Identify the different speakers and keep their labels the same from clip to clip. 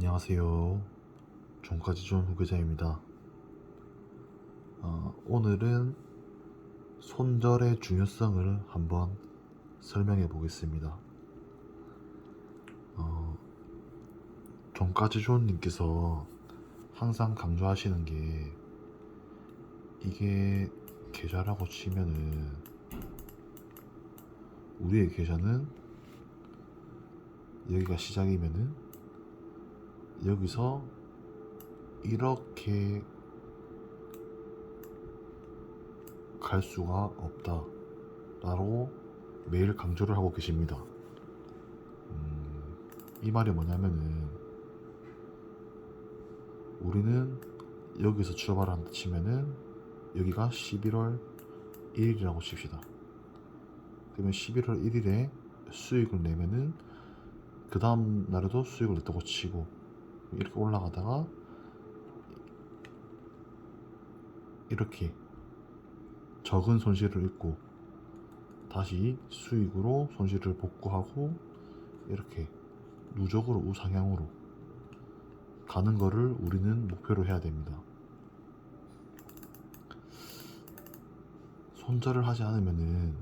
Speaker 1: 안녕하세요. 종까지 좋은 후계자입니다. 어, 오늘은 손절의 중요성을 한번 설명해 보겠습니다. 어, 종까지 좋은님께서 항상 강조하시는 게 이게 계좌라고 치면은 우리의 계좌는 여기가 시작이면은 여기서 이렇게 갈 수가 없다 라고 매일 강조를 하고 계십니다. 음, 이 말이 뭐냐면은 우리는 여기서 출발을 한다 치면은 여기가 11월 1일이라고 칩시다. 그러면 11월 1일에 수익을 내면은 그 다음 날에도 수익을 냈다고 치고 이렇게 올라가다가 이렇게 적은 손실을 입고 다시 수익으로 손실을 복구하고 이렇게 누적으로 우상향으로 가는 거를 우리는 목표로 해야 됩니다. 손절을 하지 않으면은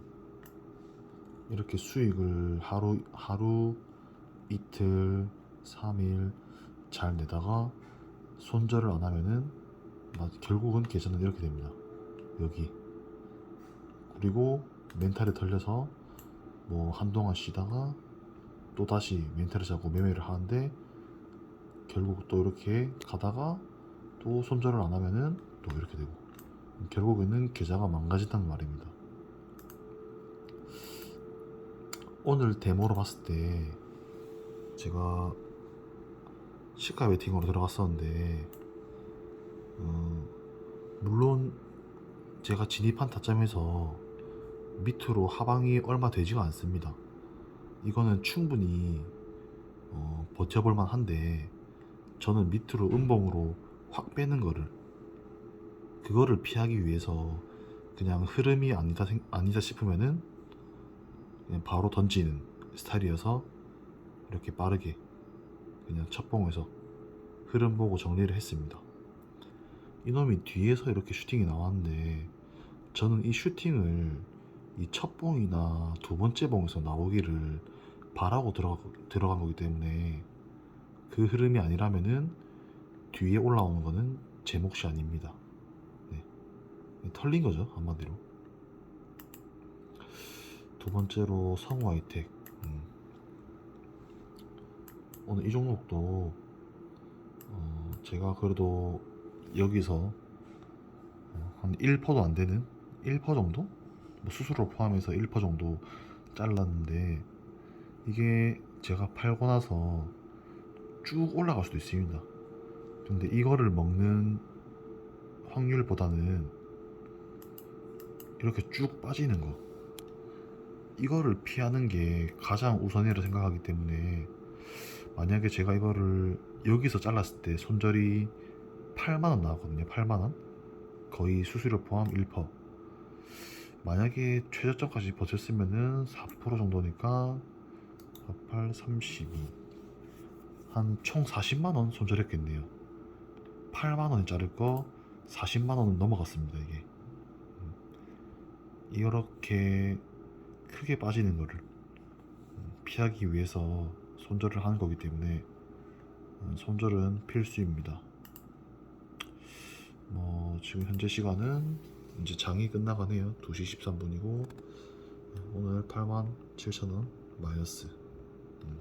Speaker 1: 이렇게 수익을 하루 하루 이틀 3일 잘 내다가 손절을 안 하면은 마- 결국은 계좌는 이렇게 됩니다. 여기 그리고 멘탈이 털려서 뭐 한동안 쉬다가 또 다시 멘탈을 잡고 매매를 하는데 결국 또 이렇게 가다가 또 손절을 안 하면은 또 이렇게 되고 결국에는 계좌가 망가진다는 말입니다. 오늘 데모로 봤을 때 제가 시가 웨팅으로 들어갔었는데 어, 물론 제가 진입한 타점에서 밑으로 하방이 얼마 되지가 않습니다. 이거는 충분히 어, 버텨볼 만 한데 저는 밑으로 음봉으로 확 빼는 거를 그거를 피하기 위해서 그냥 흐름이 아니다 생- 아니다 싶으면은 바로 던지는 스타일이어서 이렇게 빠르게 그냥 첫봉에서 흐름 보고 정리를 했습니다. 이놈이 뒤에서 이렇게 슈팅이 나왔는데 저는 이 슈팅을 이 첫 봉이나 두 번째 봉에서 나오기를 바라고 들어가, 들어간 거기 때문에 그 흐름이 아니라면은 뒤에 올라오는 거는 제 몫이 아닙니다. 네. 털린 거죠 한마디로. 두 번째로 성우 하이텍. 음. 오늘 이 종목도 어, 제가 그래도 여기서 어, 한 1%도 안 되는 1% 정도? 뭐 수수료 포함해서 1% 정도 잘랐는데 이게 제가 팔고 나서 쭉 올라갈 수도 있습니다. 근데 이거를 먹는 확률보다는 이렇게 쭉 빠지는 거 이거를 피하는 게 가장 우선이라 생각하기 때문에 만약에 제가 이거를 여기서 잘랐을 때 손절이 8만원 나왔거든요 8만원? 거의 수수료 포함 1% 만약에 최저점까지 버텼으면은 4% 정도니까 48, 32 한 총 40만원 손절했겠네요. 8만원에 자를 거 40만원은 넘어갔습니다 이게. 음. 이렇게 크게 빠지는 거를 음, 피하기 위해서 손절을 하는 거기 때문에 음, 손절은 필수입니다. 뭐 지금 현재 시간은 이제 장이 끝나가네요. 2시 13분이고 오늘 8만 7천 원 마이너스. 음.